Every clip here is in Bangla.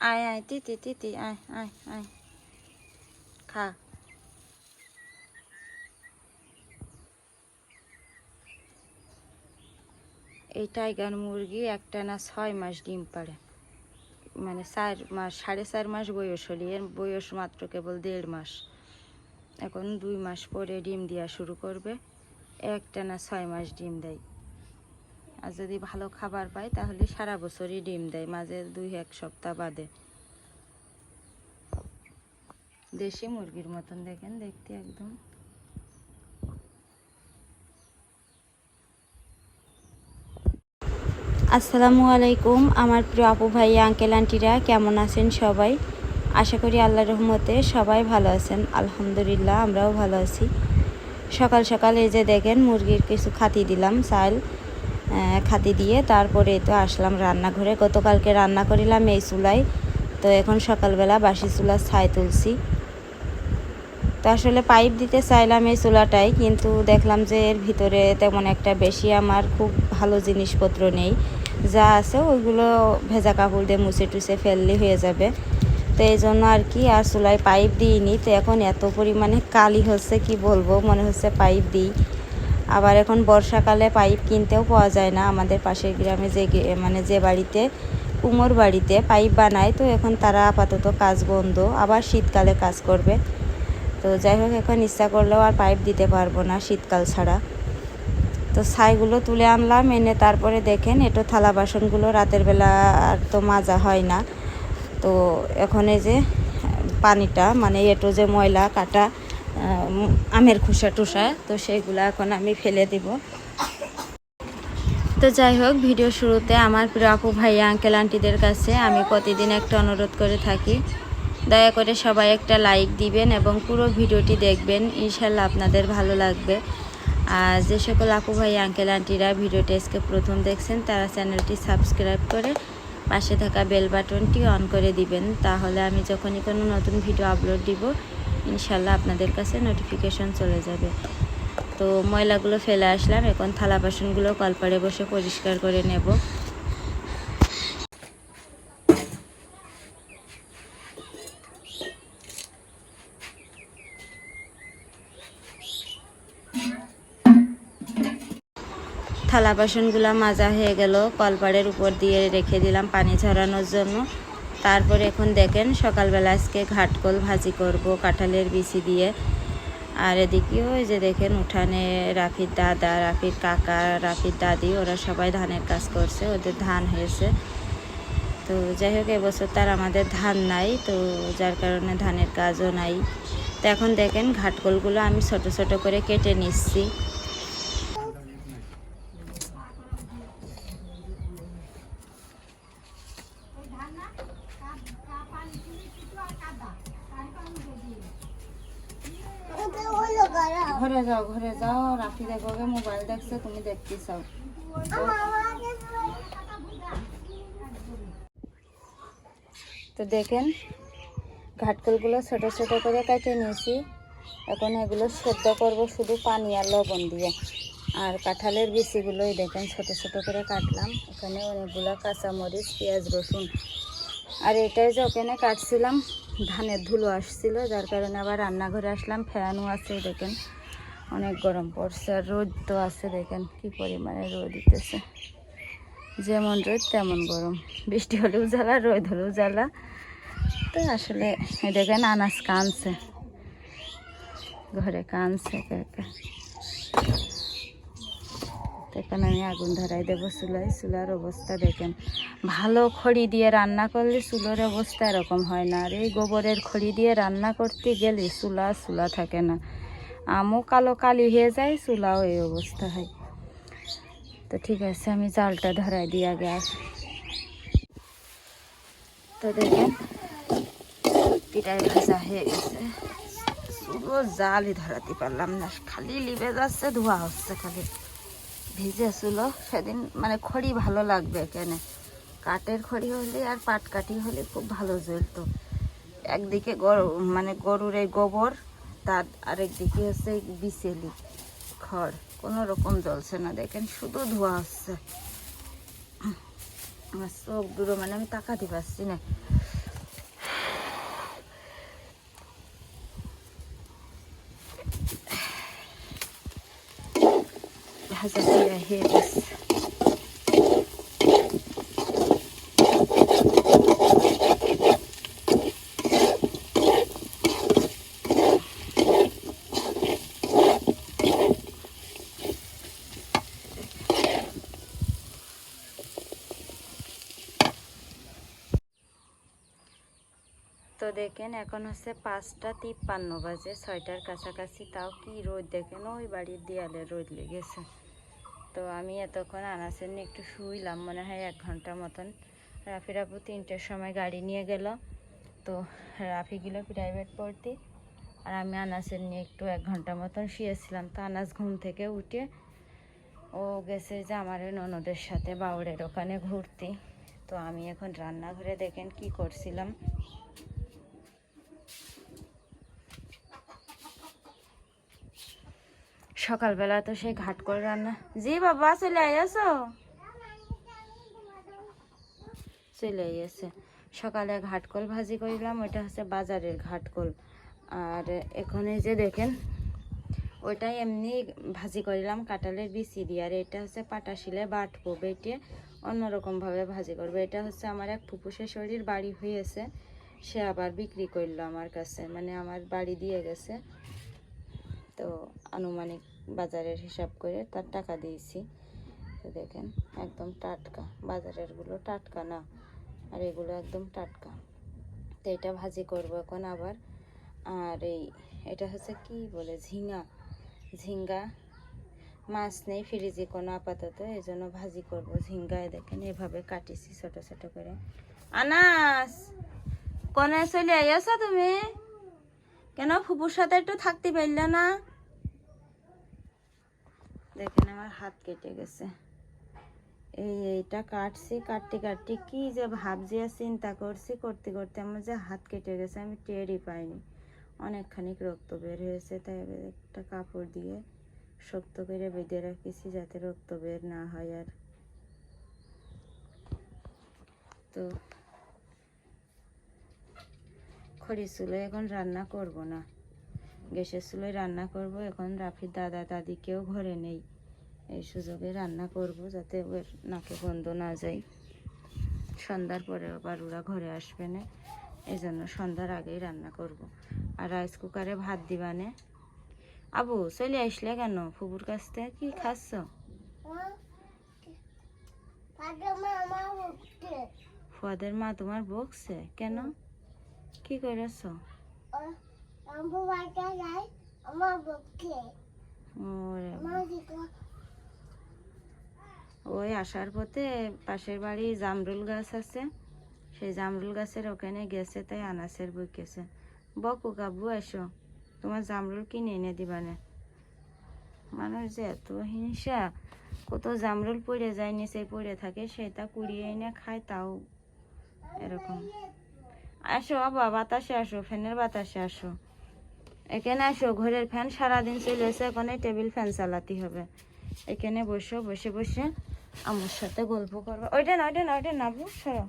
আয় আয় তিতি তিতি আয় আয় আয় খা এই টাইগার মুরগি একটা না ছয় মাস ডিম পাড়ে। মানে চার মাস সাড়ে চার মাস বয়স হলি, এর বয়স মাত্র কেবল দেড় মাস। এখন দুই মাস পরে ডিম দেওয়া শুরু করবে, একটা না ছয় মাস ডিম দেয়। আর যদি ভালো খাবার পায় তাহলে সারা বছরই ডিম দেয়, মাঝে দুই এক সপ্তাহ বাদে। দেশি মুরগির মতন, দেখেন দেখতে একদম। আসসালামু আলাইকুম, আমার প্রিয় আপু ভাই, আঙ্কেল, আন্টিরা, কেমন আছেন সবাই? আশা করি আল্লাহ রহমতে সবাই ভালো আছেন। আলহামদুলিল্লাহ, আমরাও ভালো আছি। সকাল সকাল এই যে দেখেন, মুরগির কিছু খাতি দিলাম, চাল। খাতি দিয়ে তারপরে তো আসলাম রান্নাঘরে। গতকালকে রান্না করিলাম এই চুলায়। তো এখন সকালবেলা বাসি চুলা ছাই তুলছি। তো আসলে পাইপ দিতে চাইলাম এই চুলাটাই, কিন্তু দেখলাম যে এর ভিতরে তেমন একটা বেশি আমার খুব ভালো জিনিসপত্র নেই। যা আছে ওইগুলো ভেজা কাপড় দিয়ে মুছে টুছে ফেললে হয়ে যাবে। তো এই জন্য আর কি, আর চুলায় পাইপ দিইনি। তো এখন এত পরিমাণে কালি হচ্ছে, কি বলব? মনে হচ্ছে পাইপ দিই। আবার এখন বর্ষাকালে পাইপ কিনতেও পাওয়া যায় না। আমাদের পাশের গ্রামে যে মানে যে বাড়িতে, কুমোর বাড়িতে পাইপ বানায়, তো এখন তারা আপাতত কাজ বন্ধ। আবার শীতকালে কাজ করবে। তো যাই হোক, এখন ইচ্ছা করলেও আর পাইপ দিতে পারব না শীতকাল ছাড়া। তো ছাইগুলো তুলে আনলাম, এনে তারপরে দেখেন, এটো থালা বাসনগুলো রাতের বেলা আর তো মাজা হয় না। তো এখন এই যে পানিটা মানে এটো যে ময়লা কাটা আমের খোসা টুসা, তো সেগুলো এখন আমি ফেলে দিব। তো যাই হোক, ভিডিও শুরুতে আমার প্রিয় আপু ভাইয়া আঙ্কেল আন্টিদের কাছে আমি প্রতিদিন একটা অনুরোধ করে থাকি। দয়া করে সবাই একটা লাইক দিবেন এবং পুরো ভিডিওটি দেখবেন। ইনশাল্লাহ আপনাদের ভালো লাগবে। আর যে সকল আপু ভাই আঙ্কেল আন্টিরা ভিডিওটি আজকে প্রথম দেখছেন, তারা চ্যানেলটি সাবস্ক্রাইব করে পাশে থাকা বেল বাটনটি অন করে দিবেন। তাহলে আমি যখনই কোনো নতুন ভিডিও আপলোড দিব ইনশাল্লাহ আপনাদের কাছে নোটিফিকেশন চলে যাবে। তো ময়লাগুলো ফেলে আসলাম, এখন থালা বাসনগুলো কলপাড়ে বসে পরিষ্কার করে নেব। থালা বাসনগুলো মাজা হয়ে গেল কলপাড়ের উপর দিয়ে রেখে দিলাম পানি ঝরানোর জন্য। তারপরে এখন দেখেন সকালবেলা আজকে ঘাটকল ভাজি করব, কাঁঠালের বিচি দিয়ে। আর এদিকেও ওই যে দেখেন উঠানে রাফির দাদা, রাফির কাকা, রাফির দাদি, ওরা সবাই ধানের কাজ করছে, ওদের ধান হয়েছে। তো যাই হোক, এবছর তার আমাদের ধান নাই, তো যার কারণে ধানের কাজও নাই। তো এখন দেখেন ঘাটকলগুলো আমি ছোট ছোট করে কেটে নিচ্ছি। ঘরে যাও ঘরে যাও রাফি দেখোগে মোবাইল দেখছে, তুমি দেখতে চাও তো দেখেন, ঘাটকলগুলো ছোট ছোট করে কেটে নিয়েছি। এখন এগুলো সেদ্ধ করব শুধু পানি আর লবণ দিয়ে। আর কাঁঠালের বিচিগুলোই দেখেন, ছোট ছোট করে কাটলাম। এখানে অনেকগুলো কাঁচামরিচ, পেঁয়াজ, রসুন আর এটাই যে ওখানে কাটছিলাম, ধানের ধুলো আসছিল, যার কারণে আবার রান্নাঘরে আসলাম, ফ্যানও আছে দেখেন, অনেক গরম পড়ছে, আর রোদ তো আছে দেখেন, কি পরিমাণে রোদ দিতেছে যেমন রোদ, তেমন গরম। বৃষ্টি হলেও জ্বালা, রোদ হলেও জ্বালা। তো আসলে দেখেন আনাজ কানছে, ঘরে কানছে তো এখানে আমি আগুন ধরাই দেবো চুলায়। চুলার অবস্থা দেখেন। ভালো খড়ি দিয়ে রান্না করলে চুলোর অবস্থা এরকম হয় না। আর এই গোবরের খড়ি দিয়ে রান্না করতে গেলে চুলা চুলা থাকে না। আমও কালো কালি হয়ে যায়, চুলাও এই অবস্থা হয়। তো ঠিক আছে, আমি জালটা ধরাই দিই আগে। আর তো দেখেন পিঠাই ভাজা হয়ে গেছে। শুধু জালই ধরাতে পারলাম না। খালি লিবে যাচ্ছে, ধোয়া হচ্ছে খালি। ভিজে ছিল সেদিন মানে খড়ি ভালো লাগবে এখানে। কাঠের খড়ি হলে আর পাট কাঠি হলে খুব ভালো জ্বলতো। একদিকে গরু মানে গরুর এই গোবর, তার আরেক দিকে হচ্ছে বিচেলি, খড়। কোনো রকম জ্বলছে না, দেখেন শুধু ধোয়া হচ্ছে আমার চোখ দুটো মানে আমি তাকাতে পারছি না। ভাজা হয়ে হয়ে গেছে তো দেখেন, এখন হচ্ছে পাঁচটা তিপ্পান্ন বাজে, ছয়টার কাছাকাছি, তাও কি রোদ দেখেন? ওই বাড়ির দেয়ালে রোদ লেগেছে। তো আমি এতক্ষণ আনাসের নিয়ে একটু শুইলাম, মনে হয় এক ঘণ্টা মতন। রাফি রাফু তিনটের সময় গাড়ি নিয়ে গেল। তো রাফি গেল প্রাইভেট পড়তে আর আমি আনাসের নিয়ে একটু এক ঘণ্টা মতন শুয়েছিলাম। তো আনাস ঘুম থেকে উঠে ও গেছে যে আমার ননদের সাথে বাউরের ওখানে ঘুরতে। তো আমি এখন রান্নাঘরে দেখেন কি করছিলাম। সকালবেলা তো সেই ঘাট করে রান্না। জি বাবা, চলে আইয়াছো? চলে আইয়াছে। সকালে ঘাটকল ভাজি করিলাম, ওইটা হচ্ছে বাজারের ঘাটকল আর এখানে যে দেখেন, ওইটাই এমনি ভাজি করিলাম, কাঁঠালের বিচি দিয়ে। আর এটা হচ্ছে পাটা শিলে বাটবো বেটে অন্যরকমভাবে ভাজি করব। এটা হচ্ছে আমার এক ফুপুসের শরীর, বাড়ি হয়েছে সে আবার বিক্রি করল আমার কাছে মানে আমার বাড়ি দিয়ে গেছে। তো আনুমানিক বাজারের হিসাব করে তার টাকা দিয়েছি। তো দেখেন, একদম টাটকা। বাজারেরগুলো টাটকা না, আর এগুলো একদম টাটকা। তো এটা ভাজি করব এখন আবার। আর এই, এটা হচ্ছে কি বলে ঝিঙ্গা ঝিঙ্গা মাছ নেই ফ্রিজে কোনো আপাতত এই জন্য ভাজি করব ঝিঙ্গায়। দেখেন, এভাবে কাটিছি ছোট ছোট করে। আনাস কোনে চলে আইয়াছো তুমি? কেন ফুপুর সাথে একটু থাকতে পারলে না? দেখেন আমার হাত কেটে গেছে। এই এইটা কাটছি, কাটতে কাটতে কি যে ভাবছি আর চিন্তা করছি, করতে করতে আমার যে হাত কেটে গেছে, আমি টেরই পাইনি। অনেকখানি রক্ত বের হয়েছে, তাই একটা কাপড় দিয়ে শক্ত করে বেঁধে রাখিছি যাতে রক্ত বের না হয় আর। তো খড়ির চুলোয় এখন রান্না করব না। গ্যাসের চুলোয় রান্না করব। এখন রাফির দাদা দাদিকেও ঘরে নেই। এই সুযোগে রান্না করব যাতে ওর নাকে বন্ধ না যায়। সন্ধ্যার পরে আবার ওরা ঘরে আসবে না। এই জন্য সন্ধ্যার আগেই রান্না করব। আর রাইস কুকারে ভাত দিবানে আবু, চলে আসলে কেন? ফুবুর কাছ থেকে কি খাচ্ছ? ফুয়াদের মা তোমার বকছে? কেন? কি করেছ? ওই আসার পথে পাশের বাড়ি জামরুল গাছ আছে। সেই জামরুল গাছের ওখানে গেছে, তাই আনাসের বইকেছে বকু কাবু এসো তোমার জামরুল কিনে এনে দিবানে মানুষ যে এত হিংসা, কত জামরুল পড়ে যায়, নিচে পড়ে থাকে, সেটা কুড়িয়ে এনে খায় তাও এরকম। আসো বাবা বাতাসে আসো, ফ্যানের বাতাসে আসো। এখানে আসো ঘরের ফ্যান সারাদিন চলে চলেছে এখানে টেবিল ফ্যান চালাতে হবে। এখানে বসো বসে বসে আমার সাথে গল্প করবে ওইটা না ওইটা না ওইটা সরো।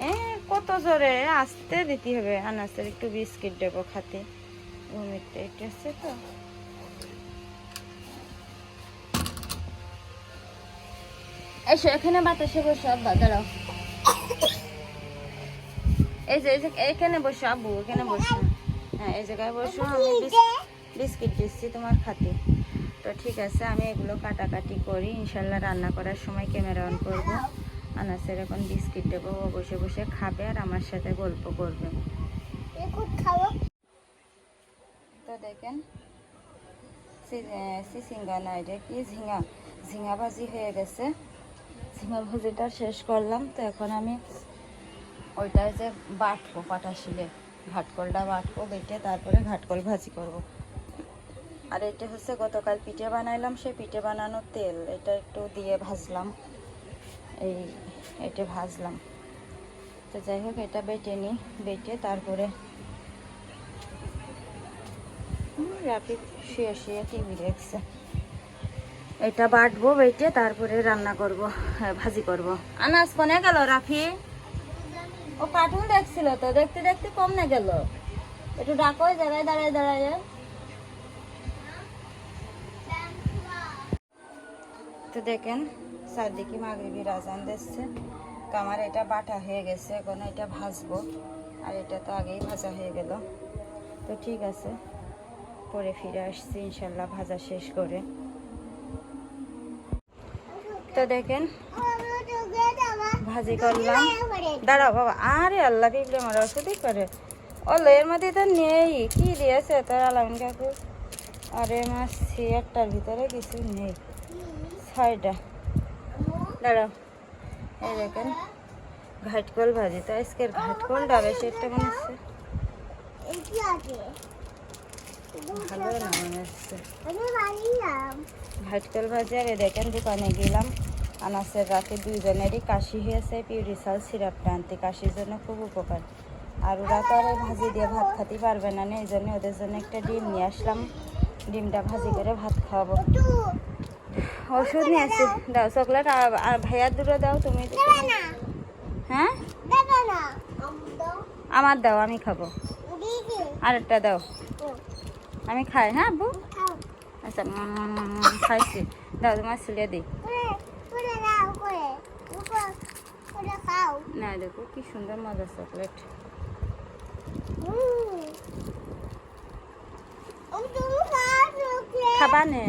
এ, কত জোরে আসতে দিতে হবে। আনাসের একটু বিস্কিট দেবো খাতে। ঘুমিতে একটু আছে তো। এসো এখানে বাতাসে বসো আব্বা দাঁড়াও। এই যে এখানে বসো আব্বু এখানে বসো। হ্যাঁ এই জায়গায় বসো আমি বিস্কিট দিচ্ছি তোমার খাতে। তো ঠিক আছে আমি এগুলো কাটাকাটি করি ইনশাল্লাহ রান্না করার সময় ক্যামেরা অন করব। আনাসের এখন বিস্কিট দেবো ও বসে বসে খাবে আর আমার সাথে গল্প করবে। তো দেখেন সিসিঙ্গা না এটা কি ঝিঙা? ঝিঙা ভাজি হয়ে গেছে। ঝিঙা ভাজিটা শেষ করলাম, তো এখন আমি ওইটা যে বাটবো, পাটা শিলে। ঘাটকলটা বাটবো, বেটে তারপরে ঘাটকল ভাজি করব। আর এটা হচ্ছে গতকাল পিঠে বানাইলাম, সেই পিঠে বানানোর তেল। এটা একটু দিয়ে ভাজলাম। এই, এটা ভাজলাম। তো যাই হোক, এটা বেটে নিই। বেটে তারপরে রাফি শুয়ে শুয়ে টিভি দেখছে। এটা বাটবো বেটে তারপরে রান্না করব হ্যাঁ, ভাজি করব। আনাজ কনে গেল রাফি? ও কার্টুন দেখছিল তো দেখতে দেখতে কম না গেল। একটু ডাকো দাঁড়ায় দাঁড়ায় দাঁড়ায়। তো দেখেন চারদিকে মাগরিবি রাজান দিচ্ছে। তো আমার এটা বাটা হয়ে গেছে এখন এটা ভাজবো। আর এটা তো আগেই ভাজা হয়ে গেল। তো ঠিক আছে পরে ফিরে আসছি ইনশাল্লাহ ভাজা শেষ করে। তো দেখেন ভাজি করলাম। দাঁড়াও বাবা আরে আল্লাহ পিঁপড়ে মারা ওষুধই করে। ও এর মধ্যে তো নেই কি দিয়েছে তোর আলামিন কাকু? আরে মাছ একটার ভিতরে কিছু নেই। ছয়টা। দাঁড়াও। এই দেখেন ঘাটকল ভাজি। তো আজকের ঘাটকলটা বেশি একটা মনে হচ্ছে? ভালো না মনে হচ্ছে। ঘাটকল ভাজি আর দেখেন দোকানে গেলাম। আনাসের রাতে দুইজনেরই কাশি হয়েছে পিউরিসাল সিরাপটা আনতে কাশির জন্য খুব উপকার। আর ওরা তো আর ভাজি দিয়ে ভাত খেতে পারবে না না এই জন্য ওদের জন্য একটা ডিম নিয়ে আসলাম। ডিমটা ভাজি করে ভাত খাওয়াবো। ওষুধ নিয়ে আসছি। দাও চকলেট আর- ভাইয়ার দুটো দাও তুমি হ্যাঁ? আমার দাও আমি খাব। আরেকটা দাও। আমি খাই হ্যাঁ আব্বু? আচ্ছা খাইছি। দাও তোমার ছিলে দিই। না দেখো কি সুন্দর মজার চকলেট খাবা নে।